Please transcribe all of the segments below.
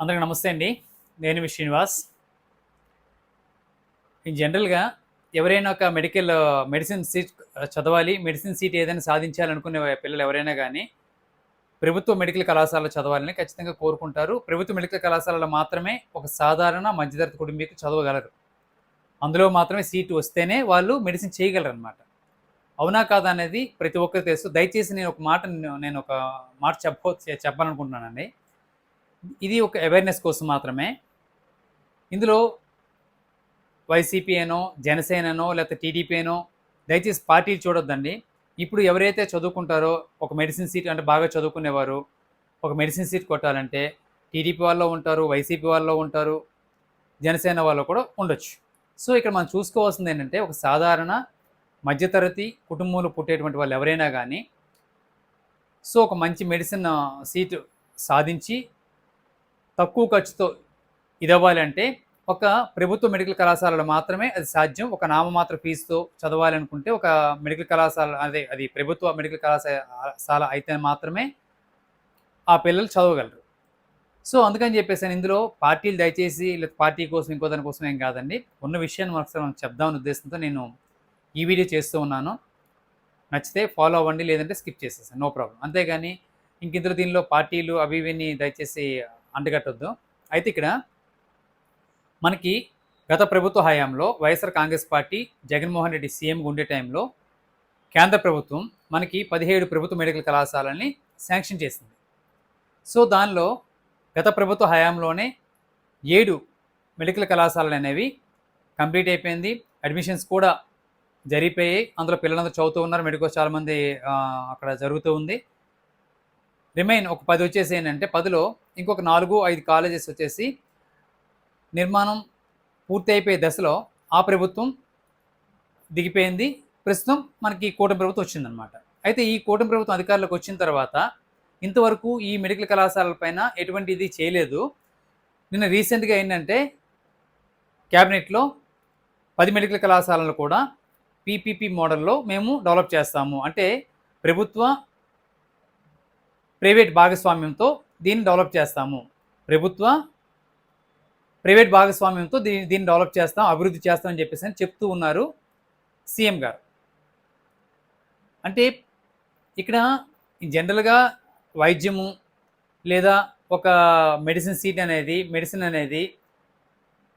అందరికి నమస్తే అండి. నేను మీ శ్రీనివాస్. ఇన్ జనరల్గా ఎవరైనా ఒక మెడికల్ మెడిసిన్ సీట్ చదవాలి మెడిసిన్ సీట్ ఏదైనా సాధించాలనుకునే పిల్లలు ఎవరైనా కానీ ప్రభుత్వ మెడికల్ కళాశాలలో చదవాలని ఖచ్చితంగా కోరుకుంటారు. ప్రభుత్వ మెడికల్ కళాశాలలో మాత్రమే ఒక సాధారణ మధ్యతరగతి కుటుంబీకు చదవగలరు. అందులో మాత్రమే సీటు వస్తేనే వాళ్ళు మెడిసిన్ చేయగలరు అనమాట అవునా కాదా అనేది ప్రతి ఒక్కరికి తెలుసు. దయచేసి నేను ఒక మాట నేను- నేను ఒక మాట చెప్ప చెప్పాలనుకుంటున్నానండి. ఇది ఒక అవేర్నెస్ కోసం మాత్రమే. ఇందులో వైసీపీ అనో జనసేననో లేకపోతే టీడీపీనో దయచేసి పార్టీలు చూడొద్దండి. ఇప్పుడు ఎవరైతే చదువుకుంటారో ఒక మెడిసిన్ సీట్ అంటే బాగా చదువుకునేవారు ఒక మెడిసిన్ సీట్ కొట్టాలంటే టీడీపీ వాళ్ళు ఉంటారు వైసీపీ వాళ్ళు ఉంటారు జనసేన వాళ్ళు కూడా ఉండొచ్చు. సో ఇక్కడ మనం చూసుకోవాల్సింది ఏంటంటే ఒక సాధారణ మధ్యతరగతి కుటుంబంలో పుట్టేటువంటి వాళ్ళు ఎవరైనా కానీ సో ఒక మంచి మెడిసిన్ సీటు సాధించి తక్కువ ఖర్చుతో ఇదవ్వాలంటే ఒక ప్రభుత్వ మెడికల్ కళాశాలలో మాత్రమే అది సాధ్యం. ఒక నామమాత్ర ఫీజుతో చదవాలనుకుంటే ఒక మెడికల్ కళాశాల అదే అది ప్రభుత్వ మెడికల్ కళాశాల అయితే మాత్రమే ఆ పిల్లలు చదవగలరు. సో అందుకని చెప్పేసి నేను ఇందులో పార్టీలు దయచేసి లేదా పార్టీ కోసం ఇంకో దాని కోసం ఏం కాదండి. ఉన్న విషయాన్ని ఒకసారి మనం చెప్దామని ఉద్దేశంతో నేను ఈ వీడియో చేస్తూ ఉన్నాను. నచ్చితే ఫాలో అవ్వండి లేదంటే స్కిప్ చేసేసాను నో ప్రాబ్లం. అంతేగాని ఇంక ఇందులో దీనిలో పార్టీలు అవి ఇవన్నీ దయచేసి అంటగట్టొద్దు అయితే ఇక్కడ మనకి గత ప్రభుత్వ హయాంలో వైఎస్ఆర్ కాంగ్రెస్ పార్టీ జగన్మోహన్ రెడ్డి సీఎంగా ఉండే టైంలో కేంద్ర ప్రభుత్వం మనకి పదిహేడు ప్రభుత్వ మెడికల్ కళాశాలని శాంక్షన్ చేసింది. సో దానిలో గత ప్రభుత్వ హయాంలోనే ఏడు మెడికల్ కళాశాలలు అనేవి కంప్లీట్ అయిపోయింది. అడ్మిషన్స్ కూడా జరిగిపోయాయి. అందులో పిల్లలందరూ చదువుతూ ఉన్నారు. మెడికల్ చాలామంది అక్కడ జరుగుతూ ఉంది. రిమైన్ ఒక పది వచ్చేసి ఏంటంటే పదిలో ఇంకొక నాలుగు ఐదు కాలేజెస్ వచ్చేసి నిర్మాణం పూర్తి అయిపోయే దశలో ఆ ప్రభుత్వం దిగిపోయింది. ప్రస్తుతం మనకి కూటమి ప్రభుత్వం వచ్చిందనమాట అయితే ఈ కూటమి ప్రభుత్వం అధికారులకు వచ్చిన తర్వాత ఇంతవరకు ఈ మెడికల్ కళాశాలల పైన ఎటువంటి ఇది చేయలేదు. నిన్న రీసెంట్గా ఏంటంటే క్యాబినెట్లో పది మెడికల్ కళాశాలలు కూడా పీపీపీ మోడల్లో మేము డెవలప్ చేస్తాము. అంటే ప్రభుత్వ ప్రైవేట్ భాగస్వామ్యంతో దీన్ని డెవలప్ చేస్తాము. ప్రభుత్వ ప్రైవేట్ భాగస్వామ్యంతో దీన్ని దీన్ని డెవలప్ చేస్తాం అభివృద్ధి చేస్తామని చెప్పేసి అని చెప్తూ ఉన్నారు సీఎం గారు. అంటే ఇక్కడ జనరల్గా వైద్యము లేదా ఒక మెడిసిన్ సీట్ అనేది మెడిసిన్ అనేది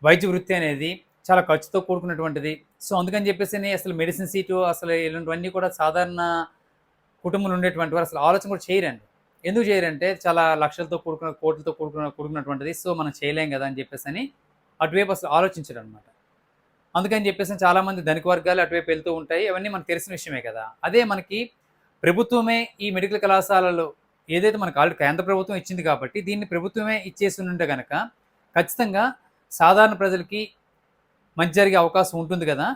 వైద్య వృత్తి అనేది చాలా ఖర్చుతో కూడుకున్నటువంటిది. సో అందుకని చెప్పేసి అసలు మెడిసిన్ సీటు అసలు ఇలాంటివన్నీ కూడా సాధారణ కుటుంబంలో ఉండేటువంటి వారు అసలు ఆలోచన కూడా చేయరండి. ఎందుకు చేయరంటే చాలా లక్షలతో కూడుకున్న కోట్లతో కూడుకున్న కూడుకున్నటువంటిది. సో మనం చేయలేం కదా అని చెప్పేసి అని అటువైపు అసలు ఆలోచించడం అనమాట అందుకని చెప్పేసి చాలామంది ధనిక వర్గాలు అటువైపు వెళ్తూ ఉంటాయి. అవన్నీ మనకు తెలిసిన విషయమే కదా. అదే మనకి ప్రభుత్వమే ఈ మెడికల్ కళాశాలలో ఏదైతే మనకు ఆల్రెడీ కేంద్ర ప్రభుత్వం ఇచ్చింది కాబట్టి దీన్ని ప్రభుత్వమే ఇచ్చేసి ఉంటే కనుక ఖచ్చితంగా సాధారణ ప్రజలకి మంచి జరిగే అవకాశం ఉంటుంది కదా.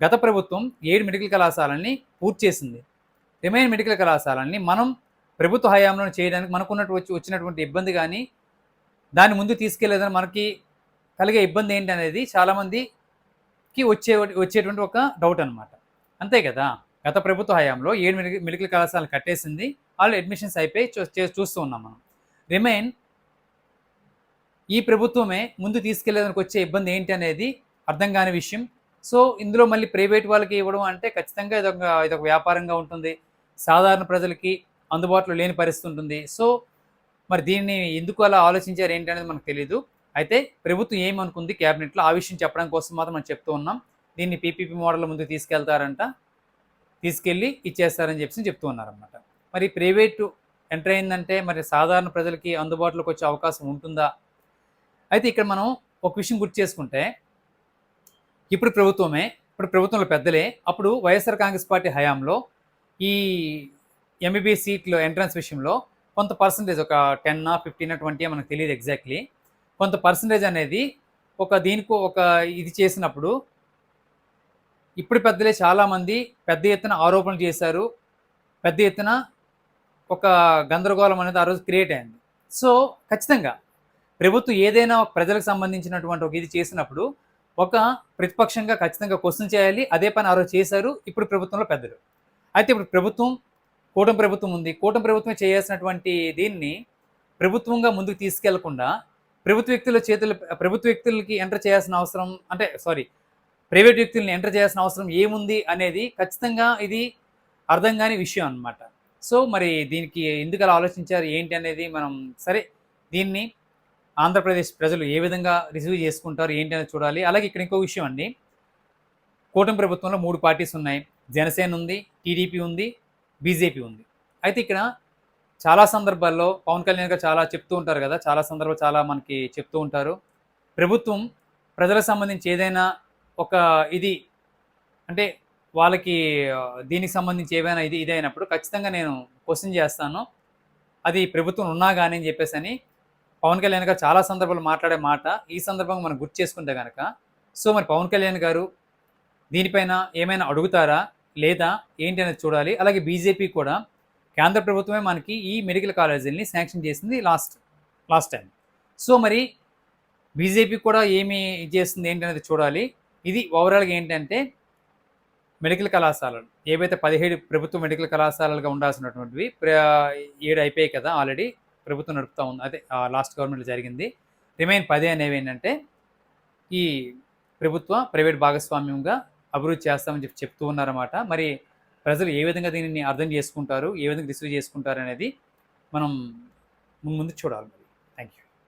గత ప్రభుత్వం ఏడు మెడికల్ కళాశాలని పూర్తి చేసింది. రిమైన్ మెడికల్ కళాశాలని మనం ప్రభుత్వ హయాంలో చేయడానికి మనకున్నట్టు వచ్చి వచ్చినటువంటి ఇబ్బంది కానీ దాన్ని ముందు తీసుకెళ్ళేదని మనకి కలిగే ఇబ్బంది ఏంటి అనేది చాలామందికి వచ్చే వచ్చేటువంటి ఒక డౌట్ అనమాట అంతే కదా? గత ప్రభుత్వ హయాంలో ఏడు మెడికల్ మెడికల్ కళాశాలలు కట్టేసింది వాళ్ళు అడ్మిషన్స్ అయిపోయి చూ- చే- చూస్తూ ఉన్నాం మనం. రిమైన్ ఈ ప్రభుత్వమే ముందు తీసుకెళ్ళేదానికి వచ్చే ఇబ్బంది ఏంటి అనేది అర్థం కాని విషయం. సో ఇందులో మళ్ళీ ప్రైవేట్ వాళ్ళకి ఇవ్వడం అంటే ఖచ్చితంగా ఇదొక ఇదొక వ్యాపారంగా ఉంటుంది. సాధారణ ప్రజలకి అందుబాటులో లేని పరిస్థితి ఉంటుంది. సో మరి దీన్ని ఎందుకు అలా ఆలోచించారు ఏంటి అనేది మనకు తెలియదు అయితే ప్రభుత్వం ఏమనుకుంది క్యాబినెట్లో? ఆ విషయం చెప్పడం కోసం మాత్రం మనం చెప్తూ ఉన్నాం. దీన్ని పీపీపీ మోడల్ ముందు తీసుకెళ్తారంట. తీసుకెళ్ళి ఇచ్చేస్తారని చెప్పి చెప్తూ ఉన్నారనమాట మరి ప్రైవేటు ఎంటర్ అయిందంటే మరి సాధారణ ప్రజలకి అందుబాటులోకి వచ్చే అవకాశం ఉంటుందా? అయితే ఇక్కడ మనం ఒక విషయం గుర్తు చేసుకుంటే ఇప్పుడు ప్రభుత్వమే ఇప్పుడు ప్రభుత్వంలో పెద్దలే అప్పుడు వైఎస్ఆర్ కాంగ్రెస్ పార్టీ హయాంలో ఈ ఎంబీబీఎస్ సీట్లు ఎంట్రన్స్ విషయంలో కొంత పర్సంటేజ్ ఒక టెన్ ఫిఫ్టీన్ ట్వంటీ మనకు తెలియదు ఎగ్జాక్ట్లీ కొంత పర్సంటేజ్ అనేది ఒక దీనికి ఒక ఇది చేసినప్పుడు ఇప్పుడు పెద్దలే చాలామంది పెద్ద ఎత్తున ఆరోపణలు చేశారు. పెద్ద ఎత్తున ఒక గందరగోళం అనేది ఆ రోజు క్రియేట్ అయింది. సో ఖచ్చితంగా ప్రభుత్వం ఏదైనా ప్రజలకు సంబంధించినటువంటి ఒక ఇది చేసినప్పుడు ఒక ప్రతిపక్షంగా ఖచ్చితంగా క్వశ్చన్ చేయాలి. అదే పని ఆ రోజు చేశారు. ఇప్పుడు ప్రభుత్వంలో పెద్దలు. అయితే ఇప్పుడు ప్రభుత్వం కూటమి ప్రభుత్వం ఉంది. కూటమి ప్రభుత్వం చేయాల్సినటువంటి దీన్ని ప్రభుత్వంగా ముందుకు తీసుకెళ్ళకుండా ప్రభుత్వ వ్యక్తుల చేతులు ప్రభుత్వ వ్యక్తులకి ఎంటర్ చేయాల్సిన అవసరం అంటే సారీ ప్రైవేట్ వ్యక్తుల్ని ఎంటర్ చేయాల్సిన అవసరం ఏముంది అనేది ఖచ్చితంగా ఇది అర్థం కాని విషయం అన్నమాట. సో మరి దీనికి ఎందుకు అలా ఆలోచించారు? ఏంటి అనేది మనం సరే దీన్ని ఆంధ్రప్రదేశ్ ప్రజలు ఏ విధంగా రిసీవ్ చేసుకుంటారు? ఏంటి అనేది చూడాలి. అలాగే ఇక్కడ ఇంకో విషయం అండి. కూటమి ప్రభుత్వంలో మూడు పార్టీస్ ఉన్నాయి. జనసేన ఉంది టీడీపీ ఉంది బీజేపీ ఉంది. అయితే ఇక్కడ చాలా సందర్భాల్లో పవన్ కళ్యాణ్ గారు చాలా చెప్తూ ఉంటారు కదా చాలా సందర్భాలు చాలా మనకి చెప్తూ ఉంటారు. ప్రభుత్వం ప్రజలకు సంబంధించి ఏదైనా ఒక ఇది అంటే వాళ్ళకి దీనికి సంబంధించి ఏమైనా ఇది ఇదైనప్పుడు ఖచ్చితంగా నేను క్వశ్చన్ చేస్తాను. అది ప్రభుత్వం ఉన్నా కానీ అని చెప్పేసి అని పవన్ కళ్యాణ్ గారు చాలా సందర్భాలు మాట్లాడే మాట ఈ సందర్భంగా మనం గుర్తు చేసుకుంటే కనుక సో మరి పవన్ కళ్యాణ్ గారు దీనిపైన ఏమైనా అడుగుతారా? లేదా ఏంటి అనేది చూడాలి. అలాగే బీజేపీ కూడా కేంద్ర ప్రభుత్వమే మనకి ఈ మెడికల్ కాలేజీని శాంక్షన్ చేసింది లాస్ట్ లాస్ట్ టైం. సో మరి బీజేపీ కూడా ఏమి ఇది చేస్తుంది ఏంటి అనేది చూడాలి. ఇది ఓవరాల్గా ఏంటంటే మెడికల్ కళాశాలలు ఏవైతే పదిహేడు ప్రభుత్వ మెడికల్ కళాశాలలుగా ఉండాల్సినటువంటివి ప్ర- ఏడు అయిపోయాయి కదా ఆల్రెడీ ప్రభుత్వం నడుపుతా ఉంది. అదే లాస్ట్ గవర్నమెంట్ జరిగింది. రిమైన్ పదే అనేవి ఏంటంటే ఈ ప్రభుత్వ ప్రైవేట్ భాగస్వామ్యంగా అభివృద్ధి చేస్తామని చెప్పి చెప్తూ ఉన్నారన్నమాట. మరి ప్రజలు ఏ విధంగా దీనిని అర్థం చేసుకుంటారు ఏ విధంగా రిసీవ్ చేసుకుంటారు అనేది మనం ముందు ముందు చూడాలి.